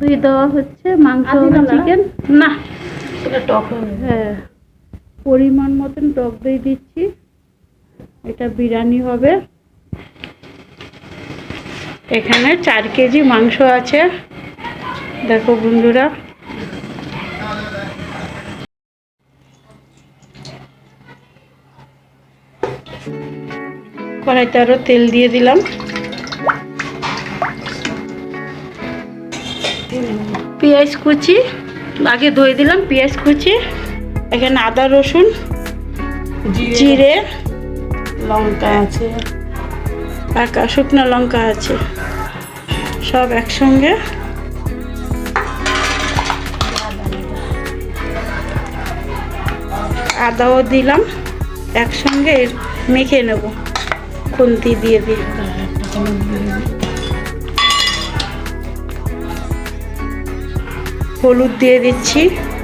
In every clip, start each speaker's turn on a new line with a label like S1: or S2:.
S1: দুই দেওয়া হচ্ছে মাংস চিকেন না
S2: টক হ্যাঁ
S1: পরিমাণ মতন টক দই দিচ্ছি। এটা বিরিয়ানি হবে। এখানে চার কেজি মাংস আছে। দেখো বন্ধুরা। কড়াইতে আরও তেল দিয়ে দিলাম। পেঁয়াজ কুচি আগে ধুয়ে দিলাম পেঁয়াজ কুচি এখানে আদা রসুন জিরে
S2: লঙ্কা আছে।
S1: আর কা- শুকনো লঙ্কা আছে। সব একসঙ্গে। আদাও দিলাম একসঙ্গে মেখে নেব। খুন্তি দিয়ে দিয়ে। হলুদ দিয়ে দিচ্ছি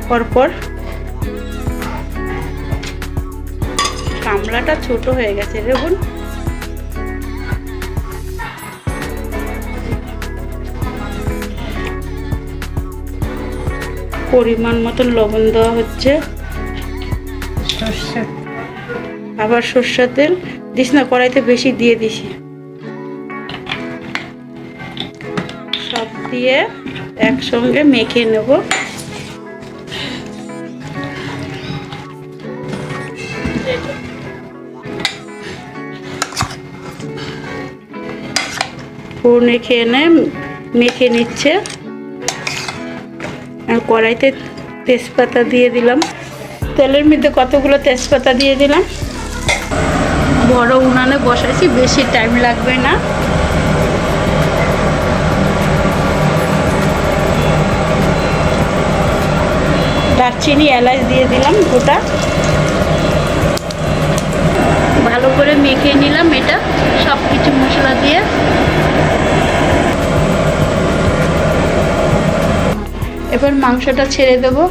S1: পরপর। গামলাটা ছোট হয়ে গেছে দেখুন পরিমাণ মতন লবণ দেওয়া হচ্ছে।
S2: সর্ষে
S1: আবার সর্ষের তেল। দিস না কড়াইতে বেশি দিয়ে দিছি। সব দিয়ে একসঙ্গে মেখে নেব। ফোড়নে খেয়ে এনে মেখে নিচ্ছে। আর কড়াইতে তেজপাতা দিয়ে দিলাম। তেলের মধ্যে কতগুলো তেজপাতা দিয়ে দিলাম? বড় উনানে বসাইছি, বেশি টাইম লাগবে না। দারচিনি এলাচ দিয়ে দিলাম গোটা। ভালো করে মেখে নিলাম এটা সব কিছু মশলা দিয়ে। এবার মাংসটা ছেড়ে দেবো।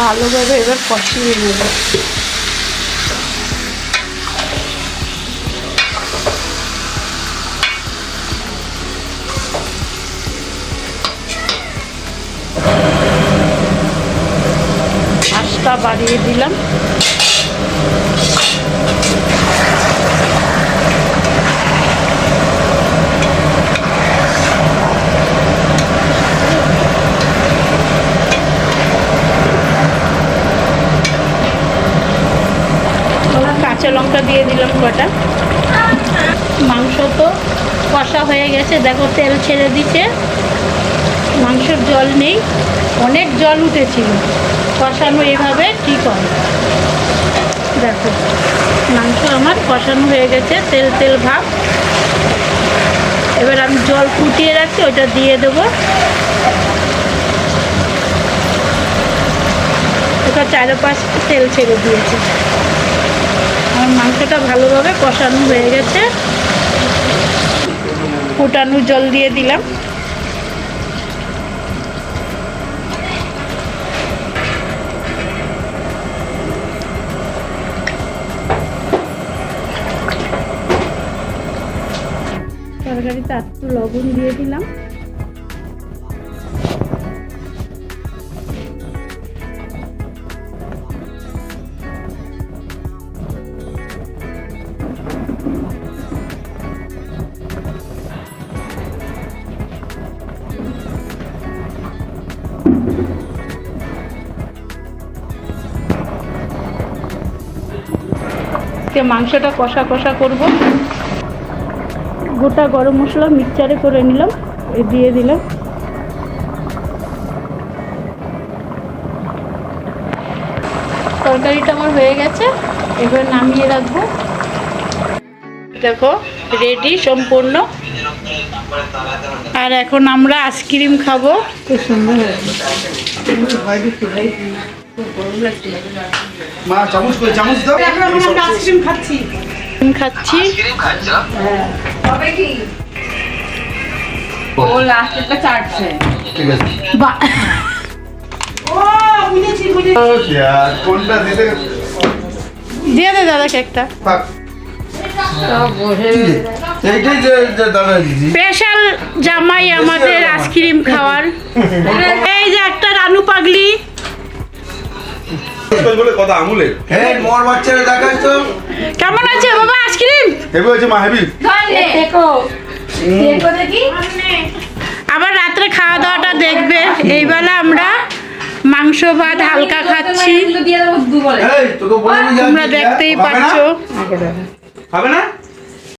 S1: ভালোভাবে এবার কষিয়ে নেব। আস্তা বাড়িয়ে দিলাম। কাঁচা লঙ্কা দিয়ে দিলাম কটা। মাংস তো কষা হয়ে গেছে। দেখো তেল ছেড়ে দিচ্ছে। মাংসের জল নেই। অনেক জল উঠেছিল। কষানো এভাবে ঠিক হয় দেখো, মাংস আমার কষানো হয়ে গেছে। তেল তেল ভাব। এবার আমি জল ফুটিয়ে রাখছি, ওটা দিয়ে দেবো। এটা চারপাশ তেল ছেড়ে দিয়েছে। মাংসটা ভালোভাবে কষানো হয়ে গেছে। ফুটানো জল দিয়ে দিলাম। তরকারিতে একটু লবণ দিয়ে দিলাম। আজকে মাংসটা কষা কষা করব। গোটা গরম মশলা মিক্সচারে করে নিলাম দিয়ে দিলাম। তরকারিটা আমার হয়ে গেছে, এবার নামিয়ে রাখব। দেখো রেডি সম্পূর্ণ। আর এখন আমরা আইসক্রিম খাব।
S2: খাচ্ছি।
S1: দিয়ে দে দাদা কেকটা স্পেশাল জামাই আমাদের আইসক্রিম খাওয়ার। এই যে একটা রানু পাগলি।
S3: বলে কথা আমুলের
S4: মোর বাচ্চারা দেখাস তো।
S1: কেমন আছে বাবা আইসক্রিম? আবার রাত্রে খাওয়া দাওয়াটা দেখবে। এই বেলা আমরা মাংস ভাত হালকা খাচ্ছি।
S4: এই তোকে বলে
S1: তোমরা দেখতেই পাচ্ছ।
S3: খাবে না?